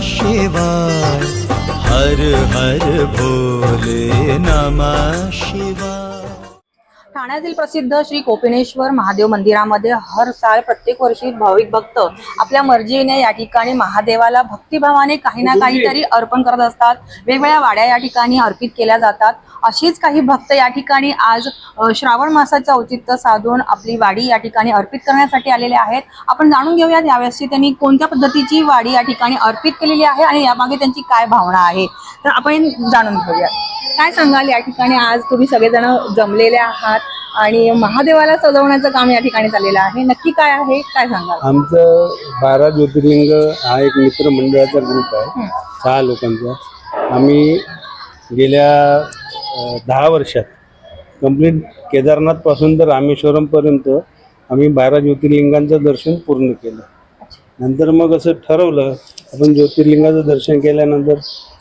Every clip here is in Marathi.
शिवाय। हर हर भोले नमः शिवाय। ठाण्यातील प्रसिद्ध श्री कोपिनेश्वर महादेव मंदिरामध्ये हर साल प्रत्येक वर्षी भाविक भक्त आपल्या मर्जीने या ठिकाणी महादेवाला भक्तिभावाने काही ना काहीतरी अर्पण करत असतात. वेगवेगळ्या वाड्या या ठिकाणी अर्पित केल्या जातात. अशीच काही भक्त या ठिकाणी आज श्रावण मासाचं औचित्य साधून आपली वाडी या ठिकाणी अर्पित करण्यासाठी आलेले आहेत. आपण जाणून घेऊयात यावेळेसची त्यांनी कोणत्या पद्धतीची वाडी या ठिकाणी अर्पित केलेली आहे आणि यामागे त्यांची काय भावना आहे. तर आपण जाणून घेऊयात. काय सांगाल या ठिकाणी? आज तुम्ही सगळेजण जमलेले आहात आणि महादेवाला सजवण्याचं काम या ठिकाणी चाललेलं आहे. नक्की काय आहे? काय सांगाल? आमचं बारा ज्योतिर्लिंग हा एक मित्र मंडळाचा ग्रुप आहे सहा लोकांचा. आम्ही गेल्या दहा वर्षात कंप्लीट केदारनाथपासून तर रामेश्वरमपर्यंत आम्ही बारा ज्योतिर्लिंगांचं दर्शन पूर्ण केलं. नंतर मग असं ठरवलं आपण ज्योतिर्लिंगाचं दर्शन केल्यानंतर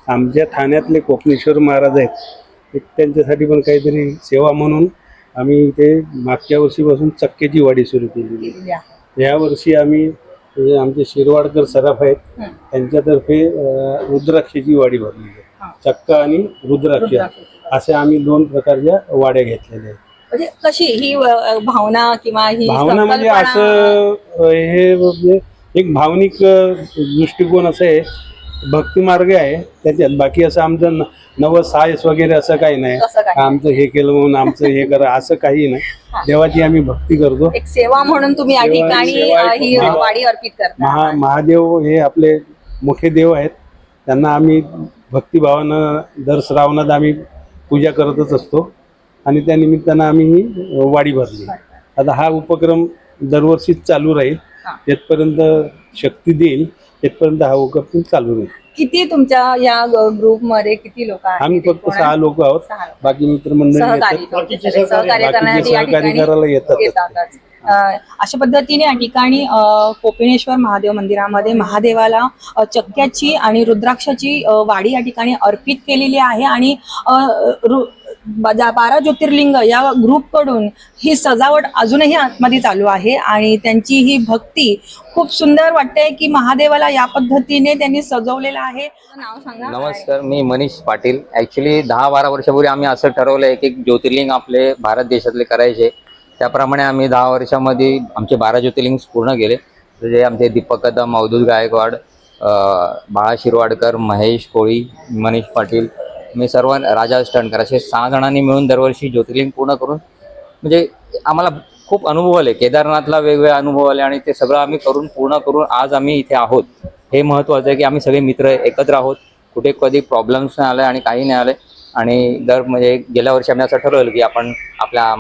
आमच्या ठाण्यातले कोकणेश्वर महाराज आहेत एक त्यांच्यासाठी पण काहीतरी सेवा म्हणून आम्ही इथे मागच्या वर्षीपासून चक्क्याची वाडी सुरू केलेली आहे या वर्षी आम्ही आमचे शिरवाडकर सराफ आहेत. त्यांच्यातर्फे रुद्राक्षाची वाडी भरली हा. आहे चक्का आणि रुद्राक्ष. असे आम्ही दोन प्रकारच्या वाड्या घेतलेल्या आहेत म्हणजे कशी ही भावना किंवा ही भावना म्हणजे असं हे म्हणजे एक भावनिक दृष्टिकोन असं आहे भक्ती मार्ग आहे. त्याच्यात बाकी असं आमचं न- नवस सायस वगैरे असं काही नाही. आमचं हे केलं म्हणून आमचं हे करा असं काही नाही. देवाची आम्ही भक्ती करतो. एक सेवा म्हणून तुम्ही या ठिकाणी महा- वाडी अर्पित करता. महा महादेव हे आपले मोठे देव आहेत. त्यांना आम्ही भक्तिभावानं दर श्रावणात आम्ही पूजा करतच असतो. आणि त्या निमित्तानं आम्ही ही वाडी भरली. आता हा उपक्रम दरवर्षीच चालू राहील. हा. शक्ती देईल तेथपर्यंत हा उपक्रम चालू राहील. किती तुमच्या या ग्रुपमध्ये किती लोक आहेत? आम्ही फक्त कोण- सहा लोक आहोत. सहा लोक. बाकी मित्रमंडळी सहकारी येतात. करण्यासाठी या ठिकाणी करायला येतात येतातच. अशा पद्धतीने या ठिकाणी कोपिनेश्वर महादेव मंदिरामध्ये महादेवाला चक्क्याची आणि रुद्राक्षाची वाडी या ठिकाणी अर्पित केलेली आहे आणि बारा ज्योतिर्लिंग या ग्रुपकडून ही सजावट अजूनही आतमध्ये चालू आहे आणि त्यांची ही भक्ती खूप सुंदर वाटते की महादेवाला या पद्धतीने त्यांनी सजवलेलं आहे. नाव सांगा. नमस्कार मी मनीष पाटील. ऍक्च्युली दहा बारा वर्षापूर्वी आम्ही असं ठरवलंय की ज्योतिर्लिंग आपले भारत देशातले करायचे. त्याप्रमाणे आम्ही दहा वर्षामध्ये आमचे बारा ज्योतिर्लिंग पूर्ण केले. म्हणजे आमचे दीपक कदम अवधूत गायकवाड बाळा शिरवाडकर महेश कोळी मनीष पाटील मी सर्व राजा स्टणकर असे सहा जणांनी मिळून दरवर्षी ज्योतिर्लिंग पूर्ण करून म्हणजे आम्हाला खूप अनुभव आले. केदारनाथला वेगवेगळे अनुभव आले आणि ते सगळं आम्ही करून पूर्ण करून आज आम्ही इथे आहोत. हे महत्त्वाचं आहे की आम्ही सगळे मित्र एकत्र आहोत. कुठे कधी प्रॉब्लेम्स नाही आले आणि काही नाही आले. आणि दर म्हणजे गेल्या वर्षी आम्ही असं ठरवलं की आपण आपल्या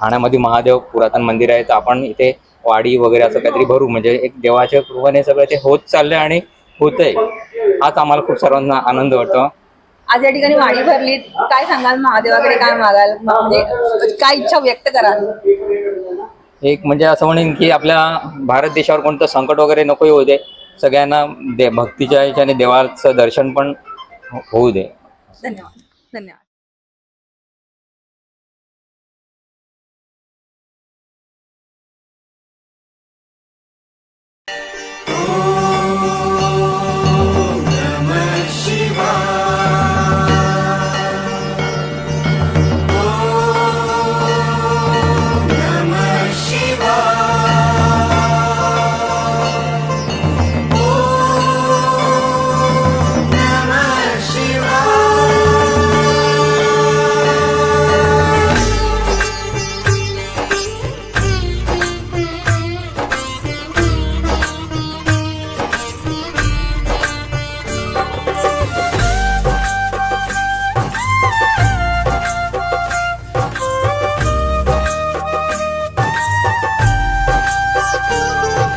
ठाण्यामध्ये महादेव पुरातन मंदिर आहे तर आपण इथे वाडी वगैरे असं काहीतरी भरू. म्हणजे एक देवाच्या कृपेने सगळं ते होत चाललंय आणि होतंय. हाच आम्हाला खूप सर्वांना आनंद वाटतो. आज या ठिकाणी वाडी भरली. काय सांगाल? महादेवाकडे काय मागाल? म्हणजे काय इच्छा व्यक्त कराल? एक म्हणजे असं म्हणेन की आपल्या भारत देशावर कोणतं संकट वगैरे नको येऊ दे. सगळ्यांना दे भक्तीच्या ह्याच्याने देवाचं दर्शन पण हो- होऊ दे. धन्यवाद. धन्यवाद.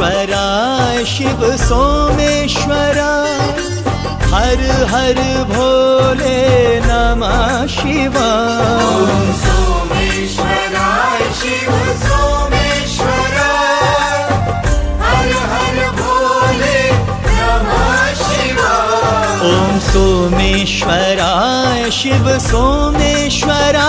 ईश्वराय शिव सोमेश्वरा हर हर भोले नमः शिवा। सोमेश्वराय शिव सोमेश्वरा ॐ सोमेश्वराय शिव सोमेश्वरा।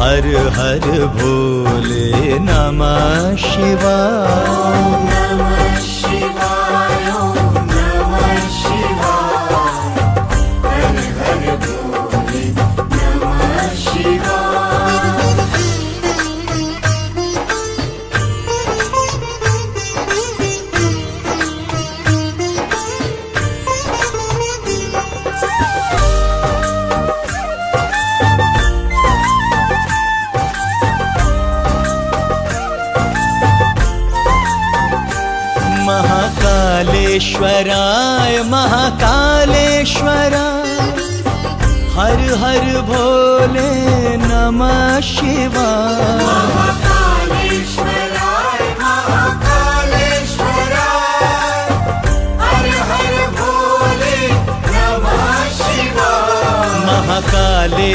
हर हर भोले नमः शिवाय भोले नमः शिवाय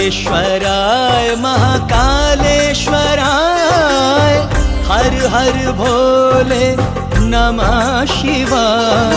महाकालेश्वराय महाकालेश्वराय हर हर भोले नमः शिवाय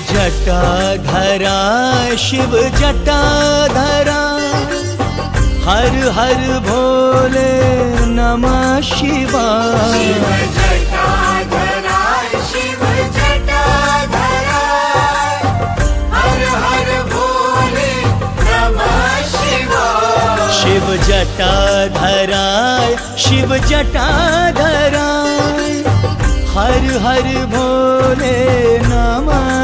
शिव जटाधरा शिव जटाधरा हर हर भोले नमः शिवाय। शिव जटाधराय शिव जटाधराय हर हर भोले नमः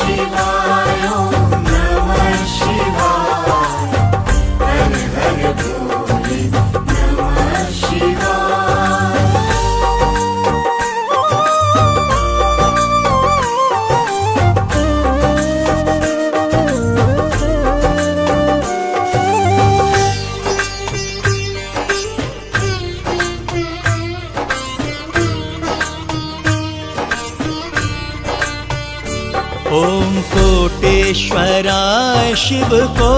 ओं कोटेश्वराय शिवकोटेश्वराय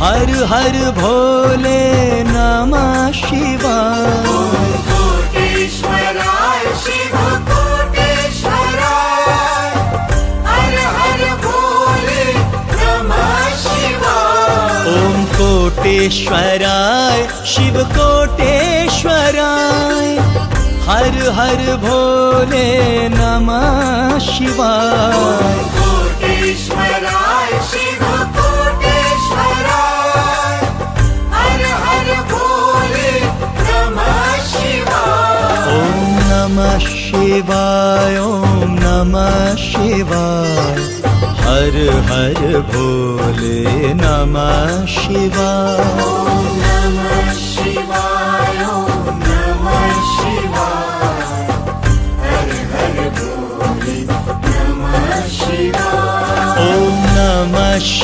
हर हर भोले नमः शिवाश्वराय ओं कोटेश्वराय शिवकोटेश्वराय हर हर भोले नमः शिवाय ॐ नमः शिवाय ॐ नमः शिवाय हर हर भोले नमः शिवाय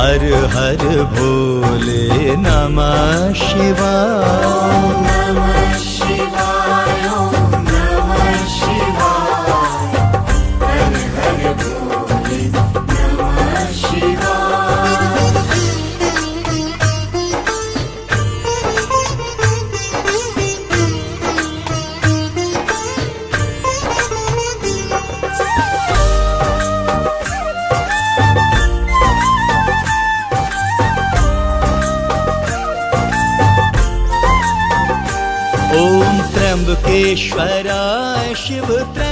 हर हर भोले नमः शिवाय। ईश्वरा शिवत्र